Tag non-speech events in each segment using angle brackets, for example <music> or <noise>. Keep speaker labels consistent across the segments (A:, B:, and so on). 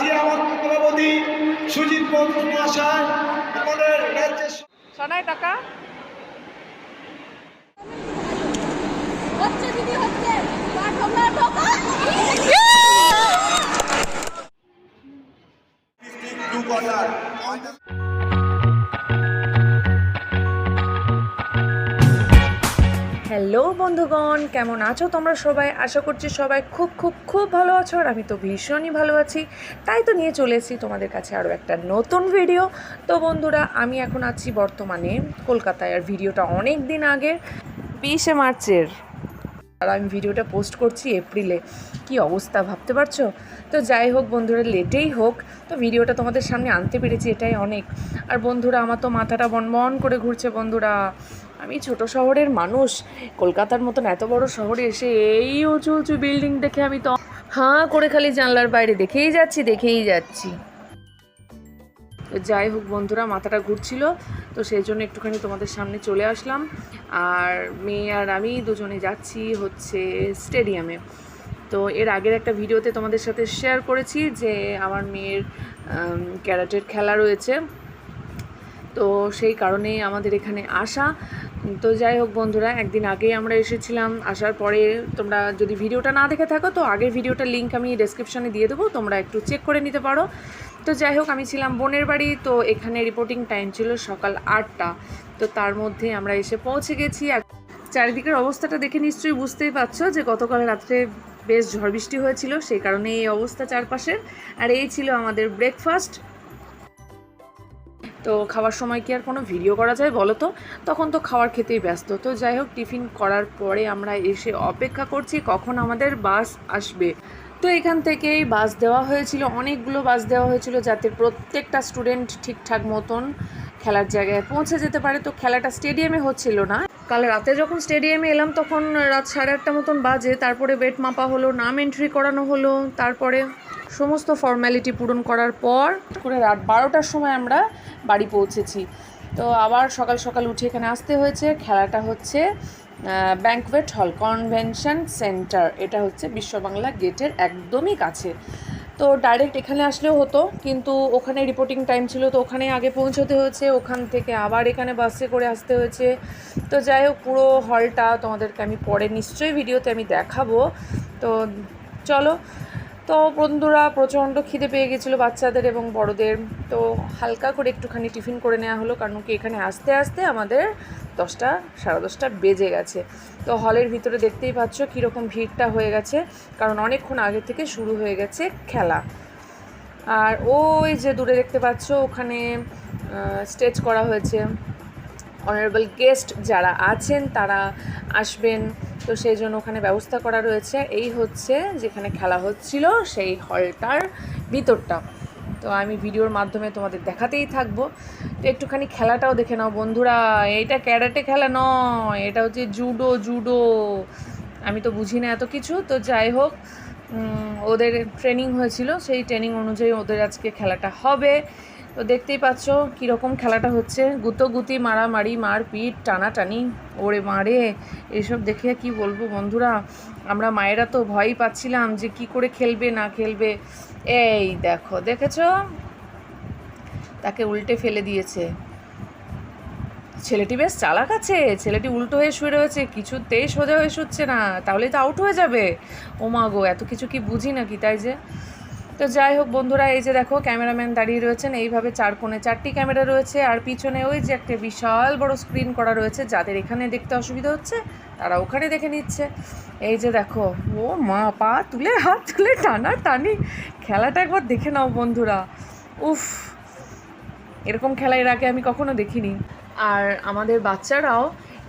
A: আজকে আমার সভাপতি সুজিত বন্ধু মহাশয় আমাদের রাজ্যের
B: সোনায় টাকা।
C: হচ্ছে
B: হ্যালো বন্ধুগণ, কেমন আছো তোমরা সবাই? আশা করছি সবাই খুব খুব খুব ভালো আছো আর আমি তো ভীষণই ভালো আছি। তাই তো নিয়ে চলে এসেছি তোমাদের কাছে আরও একটা নতুন ভিডিও তো বন্ধুরা, আমি এখন আছি বর্তমানে কলকাতায় আর ভিডিওটা অনেক দিন আগের, বিশে মার্চের। আর আমি ভিডিওটা পোস্ট করছি এপ্রিলে কি অবস্থা, ভাবতে পারছ? তো যাই হোক বন্ধুরা, লেটেই হোক। তো ভিডিওটা তোমাদের সামনে আনতে পেরেছি এটাই অনেক। আর বন্ধুরা, আমার তো মাথাটা বনবন করে ঘুরছে বন্ধুরা। আমি ছোট শহরের মানুষ। কলকাতার মতন এত বড় শহরে এসে এই উঁচু উঁচু বিল্ডিং দেখে আমি তো হাঁ করে খালি জানলার বাইরে দেখেই যাচ্ছি দেখেই যাচ্ছি। তো যাই হোক বন্ধুরা, মাথাটা ঘুরছিল, তো সেই জন্য একটুখানি তোমাদের সামনে চলে আসলাম। আর মেয়ে আর আমি দুজনে যাচ্ছি হচ্ছে স্টেডিয়ামে। তো এর আগের একটা ভিডিওতে তোমাদের সাথে শেয়ার করেছি যে আমার মেয়ের ক্যারাটের খেলা রয়েছে। তো সেই কারণেই আমাদের এখানে আসা। তো যাই হোক বন্ধুরা, একদিন আগেই আমরা এসেছিলাম, আসার পরে তোমরা যদি ভিডিওটা না দেখে থাকো, তো আগের ভিডিওটার লিঙ্ক আমি ডেসক্রিপশনে দিয়ে দেবো, তোমরা একটু চেক করে নিতে পারো। তো যাই হোক, আমি ছিলাম বোনের বাড়ি, তো এখানে রিপোর্টিং টাইম ছিল সকাল আটটা। তো তার মধ্যে আমরা এসে পৌঁছে গেছি। আর চারিদিকের অবস্থাটা দেখে নিশ্চয়ই বুঝতেই পারছ যে গতকাল রাত্রে বেশ ঝড় বৃষ্টি হয়েছিল, সেই কারণে এই অবস্থা চারপাশের। আর এই ছিল আমাদের ব্রেকফাস্ট তো খাওয়ার সময় কি আর কোনো ভিডিও করা যায় বলো তো? তখন তো খাওয়ার খেতেই ব্যস্ত। তো যাই হোক, টিফিন করার পরে আমরা এসে অপেক্ষা করছি কখন আমাদের বাস আসবে। তো এখান থেকেই বাস দেওয়া হয়েছিল, অনেকগুলো বাস দেওয়া হয়েছিল যাতে প্রত্যেকটা স্টুডেন্ট ঠিকঠাক মতন খেলার জায়গায় পৌঁছে যেতে পারে, তো খেলাটা স্টেডিয়ামে হচ্ছিল না। কাল রাতে যখন স্টেডিয়ামে এলাম, তখন রাত সাড়ে আটটা মতন বাজে। তারপরে বেড মাপা হলো, নাম এন্ট্রি করানো হলো। তারপরে সমস্ত ফর্ম্যালিটি পূরণ করার পর করে রাত বারোটার সময় আমরা বাড়ি পৌঁছেছি। তো আবার সকাল সকাল উঠে এখানে আসতে হয়েছে। খেলাটা হচ্ছে ব্যাঙ্কওয়েট হল কনভেনশন সেন্টার এটা হচ্ছে বিশ্ববাংলা গেটের একদমই কাছে। তো ডাইরেক্ট এখানে আসলেও হতো, কিন্তু ওখানে রিপোর্টিং টাইম ছিল, তো ওখানে আগে পৌঁছতে হয়েছে, ওখান থেকে আবার এখানে বাসে করে আসতে হয়েছে। তো যাই হোক, পুরো হলটা তোমাদেরকে আমি পরে নিশ্চয়ই ভিডিওতে আমি দেখাবো। তো চলো। তো বন্ধুরা, প্রচণ্ড খিদে পেয়ে গেছিল বাচ্চাদের এবং বড়দের। তো হালকা করে একটুখানি টিফিন করে নেওয়া হলো, কারণ কি এখানে আসতে আসতে আমাদের দশটা, সাড়ে দশটা বেজে গেছে। তো হলের ভিতরে দেখতেই পাচ্ছ কীরকম ভিড়টা হয়ে গেছে, কারণ অনেকক্ষণ আগে থেকে শুরু হয়ে গেছে খেলা। আর ওই যে দূরে দেখতে পাচ্ছ ওখানে স্টেজ করা হয়েছে। অনারেবল গেস্ট যারা আছেন তারা আসবেন। তো সেই জন্য ওখানে ব্যবস্থা করা রয়েছে। এই হচ্ছে যেখানে খেলা হচ্ছিল, সেই হলটার ভিতরটা। তো আমি ভিডিওর মাধ্যমে তোমাদের দেখাতেই থাকব। তো একটুখানি খেলাটাও দেখে নাও বন্ধুরা এইটা ক্যারাটে খেলা নয়, এটা হচ্ছে জুডো জুডো। আমি তো বুঝি না এত কিছু, তো যাই হোক ওদের ট্রেনিং হয়েছিল, সেই ট্রেনিং অনুযায়ী ওদের আজকে খেলাটা হবে। তো দেখতেই পাচ্ছ কীরকম খেলাটা হচ্ছে, গুতোগুতি, মারামারি, মারপিট, টানাটানি, ওরে মারে, এসব দেখে কি বলব বন্ধুরা। আমরা মায়েরা তো ভয়ই পাচ্ছিলাম যে কি করে খেলবে, না খেলবে। এই দেখো, দেখেছ? তাকে উল্টে ফেলে দিয়েছে। ছেলেটি বেশ চালাক আছে, ছেলেটি উল্টো হয়ে শুয়ে রয়েছে, কিছুতেই সোজা হয়ে শুচ্ছে না, তাহলে তো আউট হয়ে যাবে। ও মা গো, এত কিছু কি বুঝি নাকি তাই যে? তো যাই হোক বন্ধুরা, এই যে দেখো, ক্যামেরাম্যান দাঁড়িয়ে রয়েছেন, এইভাবে চার কোণে চারটি ক্যামেরা রয়েছে, আর পিছনে ওই যে একটা বিশাল বড় স্ক্রিন করা রয়েছে, যাদের এখানে দেখতে অসুবিধা হচ্ছে, তারা ওখানে দেখে নিচ্ছে। এই যে দেখো, ও মা, পা তুলে, হাত তুলে টানা টানি। খেলাটা একবার দেখে নাও বন্ধুরা। উফ, এরকম খেলা এর আগে আমি কখনো দেখিনি। আর আমাদের বাচ্চারাও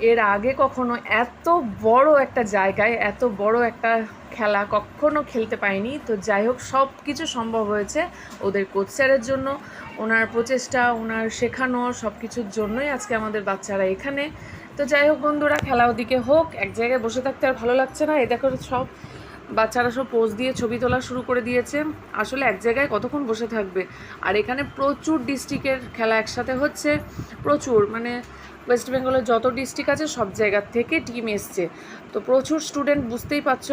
B: এর আগে কখনো এত বড় একটা জায়গায়, এত বড় একটা খেলা কখনো খেলতে পায়নি তো যাই হোক সব কিছু সম্ভব হয়েছে ওদের কোচ স্যারের জন্য। ওনার প্রচেষ্টা, ওনার শেখানো সব কিছুর জন্যই আজকে আমাদের বাচ্চারা এখানে। তো যাই হোক বন্ধুরা, খেলা ওদিকে হোক, এক জায়গায় বসে থাকতে আর ভালো লাগছে না। এ দেখো সব বাচ্চারা সব পোজ দিয়ে ছবি তোলা শুরু করে দিয়েছে। আসলে এক জায়গায় কতক্ষণ বসে থাকবে? আর এখানে প্রচুর ডিস্ট্রিক্টের খেলা একসাথে হচ্ছে, প্রচুর। মানে ওয়েস্ট বেঙ্গলের যত ডিস্ট্রিক্ট আছে, সব জায়গার থেকে টিম এসছে। তো প্রচুর স্টুডেন্ট বুঝতেই পারছ,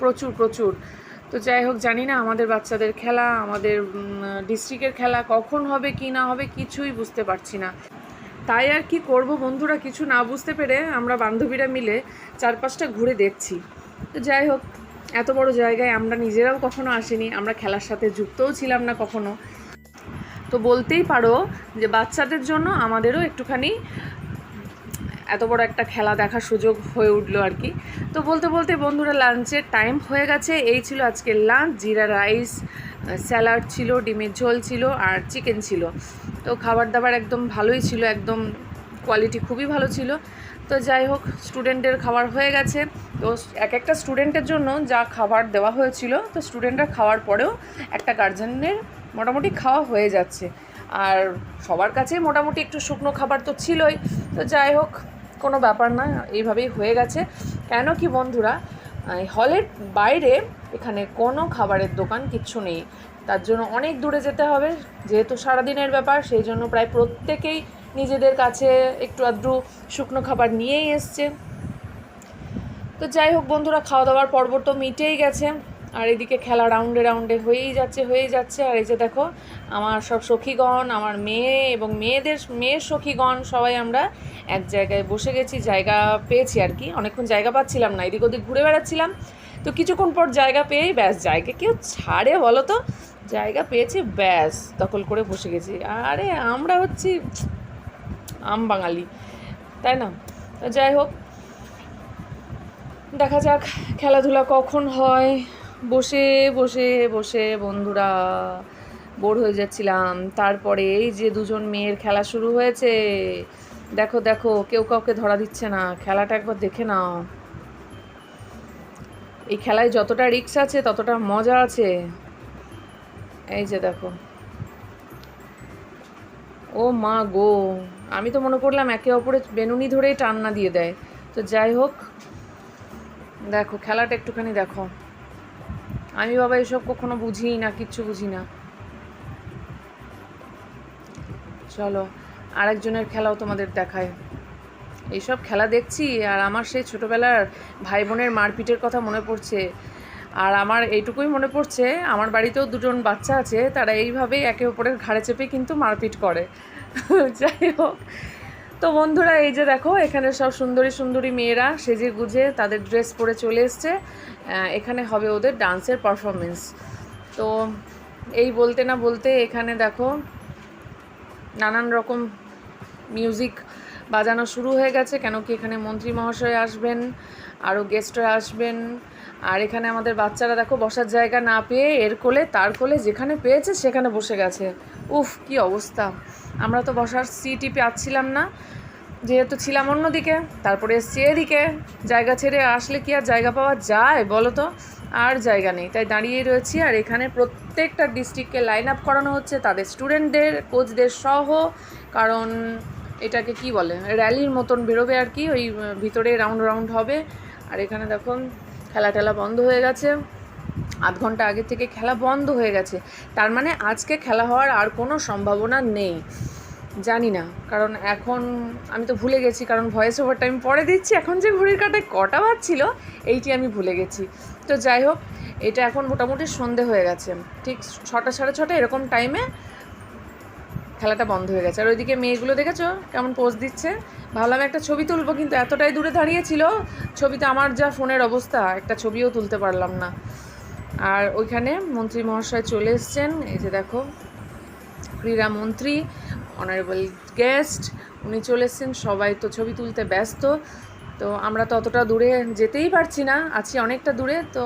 B: প্রচুর প্রচুর। তো যাই হোক, জানি না আমাদের বাচ্চাদের খেলা, আমাদের ডিস্ট্রিক্টের খেলা কখন হবে, কি না হবে, কিছুই বুঝতে পারছি না। তাই আর কি করব বন্ধুরা, কিছু না বুঝতে পেরে আমরা বান্ধবীরা মিলে চারপাশটা ঘুরে দেখছি। তো যাই হোক, এত বড় জায়গায় আমরা নিজেরাও কখনো আসিনি, আমরা খেলার সাথে যুক্তও ছিলাম না কখনো। তো বলতেই পারো যে বাচ্চাদের জন্য আমাদেরও একটুখানি এত বড় একটা খেলা দেখার সুযোগ হয়ে উঠল আর কি। তো বলতে বলতে বন্ধুরা, লাঞ্চের টাইম হয়ে গেছে। এই ছিল আজকের লাঞ্চ। জিরা রাইস, স্যালাড ছিল, ডিমের ঝোল ছিল আর চিকেন ছিল। তো খাবার দাবার একদম ভালোই ছিল, একদম কোয়ালিটি খুবই ভালো ছিল। তো যাই হোক স্টুডেন্টের খাবার হয়ে গেছে। তো এক একটা স্টুডেন্টের জন্য যা খাবার দেওয়া হয়েছিল, তো স্টুডেন্টরা খাওয়ার পরেও একটা গার্জেনের মোটামুটি খাওয়া হয়ে যাচ্ছে। আর সবার কাছেই মোটামুটি একটু শুকনো খাবার তো ছিলই। তো যাই হোক কোনো ব্যাপার না, এইভাবেই হয়ে গেছে। কেন কি বন্ধুরা হলের বাইরে এখানে কোনো খাবারের দোকান কিচ্ছু নেই। তার জন্য অনেক দূরে যেতে হবে, যেহেতু সারাদিনের ব্যাপার, সেই জন্য প্রায় প্রত্যেকেই নিজেদের কাছে একটু আধটু শুকনো খাবার নিয়েই এসছে। তো যাই হোক বন্ধুরা খাওয়া দাওয়ার পর্ব তো মিটেই গেছে। আর এদিকে খেলা রাউন্ডে রাউন্ডে হয়েই যাচ্ছে হয়েই যাচ্ছে। আর এই যে দেখো, আমার সব সখীগণ, আমার মেয়ে এবং মেয়েদের, মেয়ের সখীগণ সবাই আমরা এক জায়গায় বসে গেছি, জায়গা পেয়েছি আর কি। অনেকক্ষণ জায়গা পাচ্ছিলাম না, এদিক ওদিক ঘুরে বেড়াচ্ছিলাম। তো কিছুক্ষণ পর জায়গা পেয়েই ব্যাস, জায়গা কেউ ছাড়ে বলো তো? জায়গা পেয়েছি, ব্যাস, দখল করে বসে গেছি। আরে আমরা হচ্ছি আম বাঙালি, তাই না? যাই হোক, দেখা যাক খেলাধুলা কখন হয়। বসে বসে বসে বন্ধুরা বোর হয়ে যাচ্ছিলাম। তারপরে এই যে দুজন মেয়ের খেলা শুরু হয়েছে, দেখো দেখো, কেউ কাউকে ধরা দিচ্ছে না, খেলাটা একবার দেখে নাও। এই খেলায় যতটা রিক্স আছে, ততটা মজা আছে। এই যে দেখো। ও মা গো, আমি তো মনে করলাম একে অপরের বেনুনি ধরেই টান্না দিয়ে দেয়। তো যাই হোক, দেখো, খেলাটা একটুখানি দেখো। আমি বাবা এসব কখনো বুঝি না, কিচ্ছু বুঝি না। চলো, আরেকজনের খেলাও তোমাদের দেখায়। এইসব খেলা দেখছি, আর আমার সেই ছোটোবেলার ভাই বোনের মারপিটের কথা মনে পড়ছে। আর আমার এইটুকুই মনে পড়ছে, আমার বাড়িতেও দুজন বাচ্চা আছে, তারা এইভাবেই একে অপরের ঘাড়ে চেপে কিন্তু মারপিট করে। <laughs> যাই হোক। তো বন্ধুরা, এই যে দেখো, এখানে সব সুন্দরী সুন্দরী মেয়েরা সেজে গুজে তাদের ড্রেস পরে চলে এসছে। এখানে হবে ওদের ডান্সের পারফরমেন্স। তো এই বলতে না বলতে এখানে দেখো নানান রকম মিউজিক বাজানো শুরু হয়ে গেছে, কেন কি এখানে মন্ত্রী মহাশয় আসবেন, আরও গেস্টরা আসবেন, আর এখানে আমাদের বাচ্চারা দেখো বসার জায়গা না পেয়ে এর কোলে, তার কোলে যেখানে পেয়েছে সেখানে বসে গেছে। উফ, কি অবস্থা। আমরা তো বসার সিটই পাচ্ছিলাম না। যেহেতু ছিলাম অন্যদিকে, তারপরে এসছি এদিকে। জায়গা ছেড়ে আসলে কি আর জায়গা পাওয়া যায় বলো তো? আর জায়গা নেই। তাই দাঁড়িয়েই রয়েছি আর এখানে প্রত্যেকটা ডিস্ট্রিক্টকে লাইন আপ করানো হচ্ছে। তাদের স্টুডেন্টদের কোচদের সহ, কারণ এটাকে কি বলে? র্যালির মতন বেরোবে আর কি। ওই ভিতরে রাউন্ড রাউন্ড হবে। আর এখানে দেখো, খেলা টেলা বন্ধ হয়ে গেছে। আধ ঘণ্টা আগে থেকে খেলা বন্ধ হয়ে গেছে। তার মানে আজকে খেলা হওয়ার আর কোনো সম্ভাবনা নেই। জানি না কারণ এখন আমি তো ভুলে গেছি, কারণ ভয়েস ওভারটা আমি পরে দিচ্ছি, এখন যে ঘড়ির কাটায় কটা বাজছিল, এইটি আমি ভুলে গেছি। তো যাই হোক, এটা এখন মোটামুটি সন্ধে হয়ে গেছে। ঠিক ছটা, সাড়ে ছটা, এরকম টাইমে খেলাটা বন্ধ হয়ে গেছে। আর ওইদিকে মেয়েগুলো দেখেছ কেমন পোজ দিচ্ছে? ভাবলাম একটা ছবি তুলবো, কিন্তু এতটাই দূরে দাঁড়িয়েছিল, ছবিতে আমার যা ফোনের অবস্থা, একটা ছবিও তুলতে পারলাম না। আর ওইখানে মন্ত্রী মহাশয় চলে এসছেন, এই যে দেখো, ক্রীড়ামন্ত্রী। অনারেবল গেস্ট উনি চলে এসছেন, সবাই তো ছবি তুলতে ব্যস্ত। তো আমরা ততটা দূরে যেতেই পারছি না, আছি অনেকটা দূরে, তো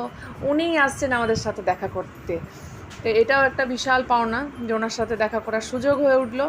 B: উনিই আসছেন আমাদের সাথে দেখা করতে। তো এটাও একটা বিশাল পাওনা যে ওনার সাথে দেখা করার সুযোগ হয়ে উঠল।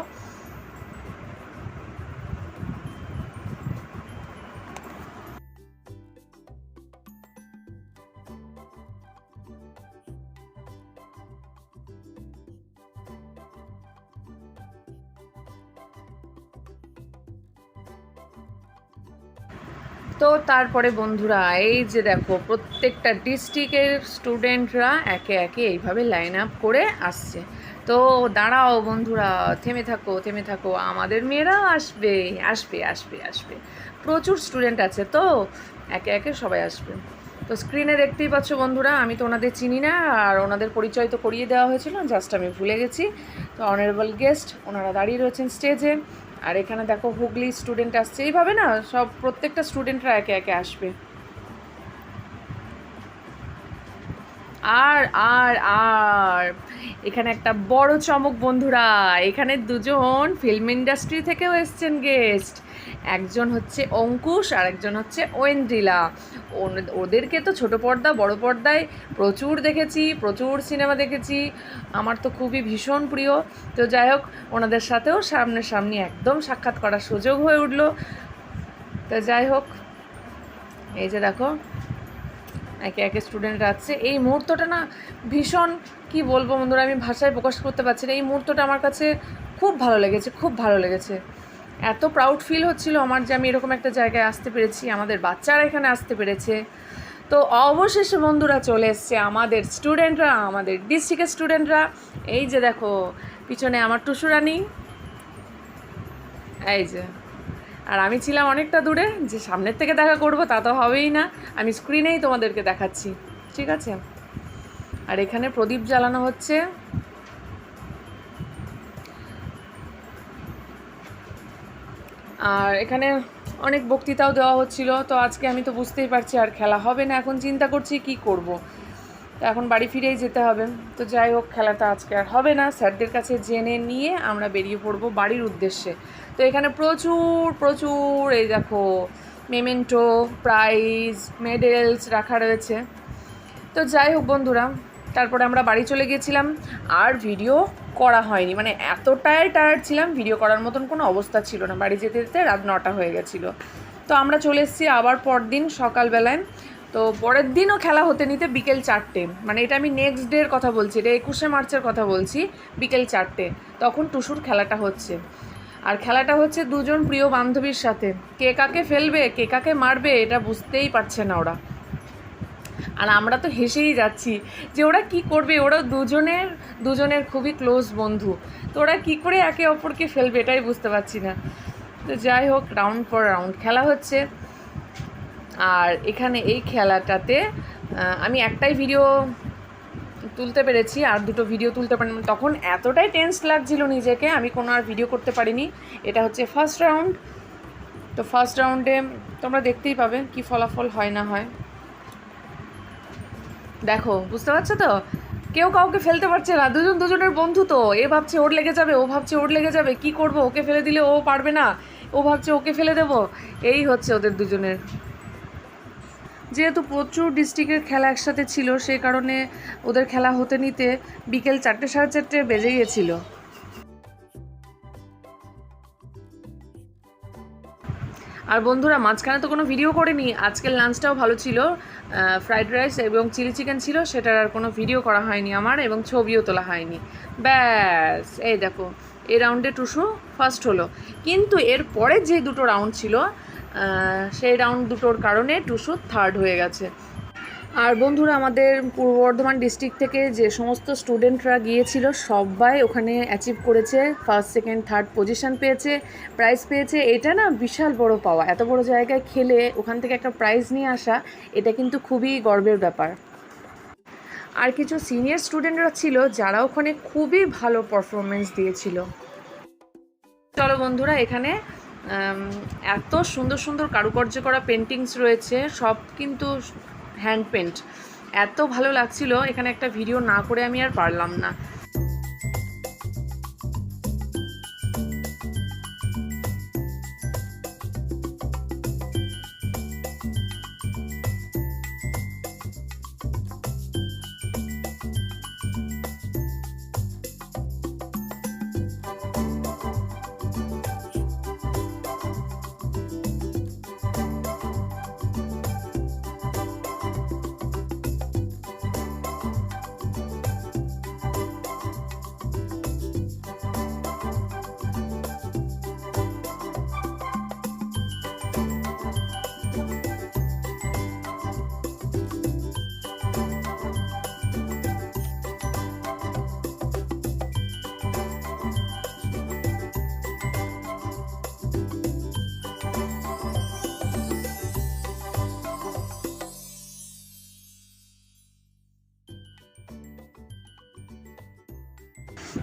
B: তো তারপরে বন্ধুরা, এই যে দেখো, প্রত্যেকটা ডিস্ট্রিক্টের স্টুডেন্টরা একে একে এইভাবে লাইন আপ করে আসছে। তো দাঁড়াও বন্ধুরা, থেমে থাকো থেমে থাকো, আমাদের মেয়েরাও আসবে আসবে আসবে আসবে। প্রচুর স্টুডেন্ট আছে তো, একে একে সবাই আসবে। তো স্ক্রিনে দেখতেই পাচ্ছ বন্ধুরা, আমি তো ওনাদের চিনি না, আর ওনাদের পরিচয় তো করিয়ে দেওয়া হয়েছিল জাস্ট আমি ভুলে গেছি। তো অনারেবল গেস্ট ওনারা দাঁড়িয়ে রয়েছেন স্টেজে আর এখানে দেখো হুগলি স্টুডেন্ট আসছে। এইভাবে না সব প্রত্যেকটা স্টুডেন্টরা একে একে আসবে। আর আর আর, এখানে একটা বড় চমক বন্ধুরা, এখানে দুজন ফিল্ম ইন্ডাস্ট্রি থেকেও এসছেন গেস্ট একজন হচ্ছে অঙ্কুশ আর একজন হচ্ছে ওয়েন্দ্রিলা ওন- ওদেরকে তো ছোট পর্দা, বড় পর্দায় প্রচুর দেখেছি, প্রচুর সিনেমা দেখেছি। আমার তো খুবই ভীষণ প্রিয়। তো যাই হোক, ওনাদের সাথেও সামনাসামনি একদম সাক্ষাৎ করার সুযোগ হয়ে উঠল। তো যাই হোক, এই যে দেখো, একে একে স্টুডেন্ট আছে। এই মুহূর্তটা না ভীষণ, কি বলব বন্ধুরা, আমি ভাষায় প্রকাশ করতে পারছি না। এই মুহূর্তটা আমার কাছে খুব ভালো লেগেছে, খুব ভালো লেগেছে। এত প্রাউড ফিল হচ্ছিল আমার যে আমি এরকম একটা জায়গায় আসতে পেরেছি, আমাদের বাচ্চারা এখানে আসতে পেরেছে। তো অবশেষে বন্ধুরা চলে এসছে আমাদের স্টুডেন্টরা আমাদের ডিস্ট্রিক্টের স্টুডেন্টরা এই যে দেখো, পিছনে আমার টুসুরানি। এই যে, আর আমি ছিলাম অনেকটা দূরে, যে সামনের থেকে দেখা করব তা তো হবেই না। আমি স্ক্রিনেই তোমাদেরকে দেখাচ্ছি, ঠিক আছে? আর এখানে প্রদীপ জ্বালানো হচ্ছে। আর এখানে অনেক বক্তৃতাও দেওয়া হচ্ছিল, তো আজকে আমি তো বুঝতেই পারছি আর খেলা হবে না। এখন চিন্তা করছি কি করব। তো এখন বাড়ি ফিরেই যেতে হবে। তো যাই হোক, খেলাটা আজকে আর হবে না। স্যারদের কাছে জেনে নিয়ে আমরা বেরিয়ে পড়ব বাড়ির উদ্দেশ্যে। তো এখানে প্রচুর প্রচুর এই দেখো, মেমেন্টো, প্রাইজ, মেডেলস রাখা রয়েছে। তো যাই হোক বন্ধুরা তারপরে আমরা বাড়ি চলে গিয়েছিলাম, আর ভিডিও করা হয়নি। মানে এতটাই টায়ার্ড ছিলাম ভিডিও করার মতন কোনো অবস্থা ছিল না। বাড়ি যেতে যেতে রাত নটা হয়ে গেছিল। তো আমরা চলে এসেছি আবার পরদিন সকালবেলায়। তো পরের দিনও খেলা হতে নিতে বিকেল চারটে। মানে এটা আমি নেক্সট ডের কথা বলছি, এটা একুশে মার্চের কথা বলছি, বিকেল চারটে। তখন টুসুর খেলাটা হচ্ছে। আর খেলাটা হচ্ছে দুজন প্রিয় বান্ধবীর সাথে। কে কাকে ফেলবে, কে কাকে মারবে, এটা বুঝতেই পারছে না ওরা। আর আমরা তো হেসেই যাচ্ছি যে ওরা কি করবে? ওরা দুজনের দুজনের খুবই ক্লোজ বন্ধু। তো ওরা কী করে একে অপরকে ফেলবে এটাই বুঝতে পারছি না। তো যাই হোক রাউন্ড পর রাউন্ড খেলা হচ্ছে। আর এখানে এই খেলাটাতে আমি একটাই ভিডিও তুলতে পেরেছি, আর দুটো ভিডিও তুলতে পারিনি তখন এতটাই টেন্স লাগছিল নিজেকে, আমি কোনো আর ভিডিও করতে পারিনি। এটা হচ্ছে ফার্স্ট রাউন্ড তো ফার্স্ট রাউন্ডে তোমরা দেখতেই পাবে কি ফলাফল হয় না হয়। দেখো, বুঝতে পারছ তো? কেউ কাউকে ফেলতে পারছে না, দুজন দুজনের বন্ধু তো। এ ভাবছে ওর লেগে যাবে, ও ভাবছে ওর লেগে যাবে, কি করব? ওকে ফেলে দিলে ও পারবে না, ও ভাবছে ওকে ফেলে দেবো। এই হচ্ছে ওদের দুজনের। যেহেতু প্রচুর ডিস্ট্রিক্টের খেলা একসাথে ছিল সেই কারণে ওদের খেলা হতে নিতে বিকেল চারটে সাড়ে চারটে বেজে গিয়েছিল। আর বন্ধুরা, মাঝখানে তো কোনো ভিডিও করিনি, আজকের লাঞ্চটাও ভালো ছিল। ফ্রাইড রাইস এবং চিলি চিকেন ছিল, সেটার আর কোনো ভিডিও করা হয়নি আমার এবং ছবিও তোলা হয়নি। ব্যাস, এই দেখো, এই রাউন্ডে টুসু ফার্স্ট হলো। কিন্তু এর পরে যে দুটো রাউন্ড ছিল সেই রাউন্ড দুটোর কারণে টুসু থার্ড হয়ে গেছে। আর বন্ধুরা, আমাদের পূর্ব বর্ধমান ডিস্ট্রিক্ট থেকে যে সমস্ত স্টুডেন্টরা গিয়েছিল, সবাই ওখানে অ্যাচিভ করেছে ফার্স্ট সেকেন্ড থার্ড পজিশন পেয়েছে প্রাইজ পেয়েছে। এটা না বিশাল বড় পাওয়া, এত বড় জায়গায় খেলে ওখান থেকে একটা প্রাইজ নিয়ে আসা, এটা কিন্তু খুবই গর্বের ব্যাপার। আর কিছু সিনিয়র স্টুডেন্টরা ছিল, যারা ওখানে খুবই ভালো পারফরমেন্স দিয়েছিল। চলো বন্ধুরা, এখানে এত সুন্দর সুন্দর কারুকার্য করা পেন্টিংস রয়েছে, সব কিন্তু হ্যান্ড পেন্ট এত ভালো লাগছিল এখানে একটা ভিডিও না করে আমি আর পারলাম না।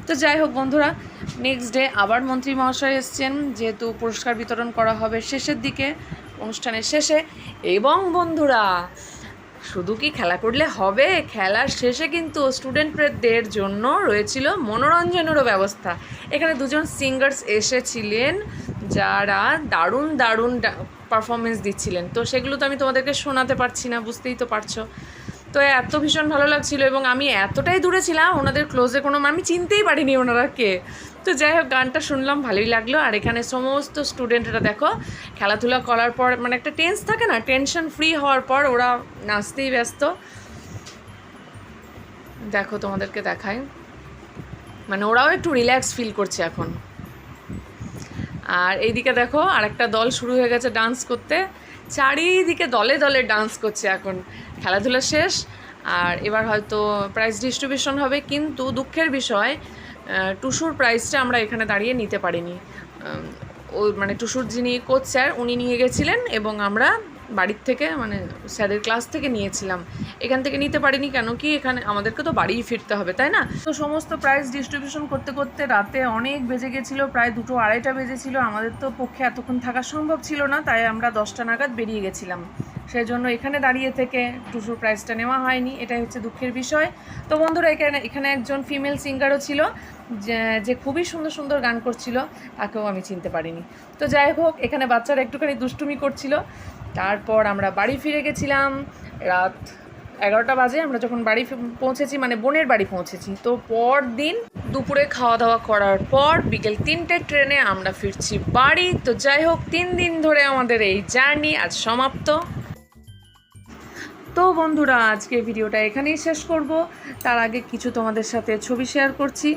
B: তো যাই হোক বন্ধুরা নেক্সট ডে আবার মন্ত্রী মহাশয় এসছেন, যেহেতু পুরস্কার বিতরণ করা হবে শেষের দিকে, অনুষ্ঠানের শেষে। এবং বন্ধুরা, শুধু কি খেলা করলে হবে? খেলার শেষে কিন্তু স্টুডেন্টদের জন্য রয়েছিল মনোরঞ্জনেরও ব্যবস্থা। এখানে দুজন সিঙ্গার্স এসেছিলেন, যারা দারুণ দারুণ পারফরমেন্স দিচ্ছিলেন। তো সেগুলো তো আমি তোমাদেরকে শোনাতে পারছি না, বুঝতেই তো পারছ। তো এত ভীষণ ভালো লাগছিল এবং আমি এতটাই দূরে ছিলাম, ওনাদের ক্লোজে কোনো, আমি চিনতেই পারিনি ওনারা কে। তো যাই হোক, গানটা শুনলাম, ভালোই লাগল। আর এখানে সমস্ত স্টুডেন্টরা দেখো, খেলাধুলা করার পর মানে একটা টেন্স থাকে না টেনশন ফ্রি হওয়ার পর ওরা নাচতেই ব্যস্ত। দেখো তোমাদেরকে দেখাই। মানে ওরাও একটু রিল্যাক্স ফিল করছে এখন। আর এইদিকে দেখো, আরেকটা দল শুরু হয়ে গেছে ডান্স করতে। চারিদিকে দলে দলে ডান্স করছে এখন। খেলাধুলা শেষ, আর এবার হয়তো প্রাইজ ডিস্ট্রিবিউশন হবে, কিন্তু দুঃখের বিষয় টুসুর প্রাইজটা আমরা এখানে দাঁড়িয়ে নিতে পারিনি। ও মানে টুসুর যিনি কোচ স্যার উনি নিয়ে গেছিলেন এবং আমরা বাড়ির থেকে মানে স্যারের ক্লাস থেকে নিয়েছিলাম। এখান থেকে নিতে পারিনি কেন কি? এখানে আমাদেরকে তো বাড়িই ফিরতে হবে, তাই না? তো সমস্ত প্রাইজ ডিস্ট্রিবিউশন করতে করতে রাতে অনেক বেজে গেছিল, প্রায় দুটো আড়াইটা বেজেছিল। আমাদের তো পক্ষে এতক্ষণ থাকা সম্ভব ছিল না, তাই আমরা দশটা নাগাদ বেরিয়ে গেছিলাম। সেই জন্য এখানে দাঁড়িয়ে থেকে টুসুর প্রাইজটা নেওয়া হয়নি, এটাই হচ্ছে দুঃখের বিষয়। তো বন্ধুরা, এখানে এখানে একজন ফিমেল সিঙ্গারও ছিল যে খুবই সুন্দর সুন্দর গান করছিল, তাকেও আমি চিনতে পারিনি। তো যাই হোক, এখানে বাচ্চারা একটুখানি দুষ্টুমি করছিল। তারপর আমরা বাড়ি ফিরে গেছিলাম রাত এগারোটা বাজে, আমরা যখন বাড়ি পৌঁছেছি মানে বোনের বাড়ি পৌঁছেছি, তো পর দিন দুপুরে খাওয়া দাওয়া করার পর বিকেল তিনটের ট্রেনে আমরা ফিরছি বাড়ি। তো যাই হোক, তিন দিন ধরে আমাদের এই জার্নি আজ সমাপ্ত। তো বন্ধুরা, আজকে ভিডিওটা এখানেই শেষ করব। তার আগে কিছু তোমাদের সাথে ছবি শেয়ার করছি।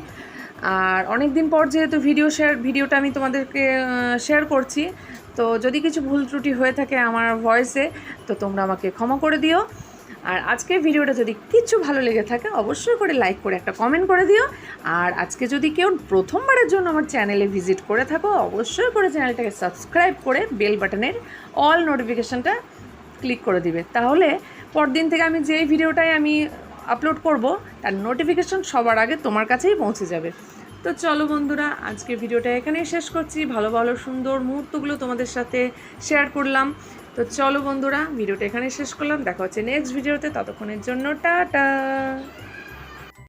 B: আর অনেক দিন পর যেহেতু ভিডিও শেয়ার ভিডিওটা আমি তোমাদেরকে শেয়ার করছি তো যদি কিছু ভুল ত্রুটি হয়ে থাকে আমার ভয়েসে তো তোমরা আমাকে ক্ষমা করে দিও। আর আজকের ভিডিওটা যদি কিছু ভালো লেগে থাকে, অবশ্যই করে লাইক করে একটা কমেন্ট করে দিও। আর আজকে যদি কেউ প্রথমবারের জন্য আমার চ্যানেলে ভিজিট করে থাকো, অবশ্যই করে চ্যানেলটাকে সাবস্ক্রাইব করে বেল বাটনের অল নোটিফিকেশানটা ক্লিক করে দিবে। তাহলে পরদিন থেকে আমি যেই ভিডিওটাই আমি আপলোড করব, তার নোটিফিকেশন সবার আগে তোমার কাছেই পৌঁছে যাবে। তো চলো বন্ধুরা আজকে ভিডিওটা এখানেই শেষ করছি। ভালো ভালো, সুন্দর মুহূর্তগুলো তোমাদের সাথে শেয়ার করলাম। তো চলো বন্ধুরা, ভিডিওটা এখানে শেষ করলাম। দেখা হচ্ছে নেক্সট ভিডিওতে। ততক্ষণের জন্য টাটা।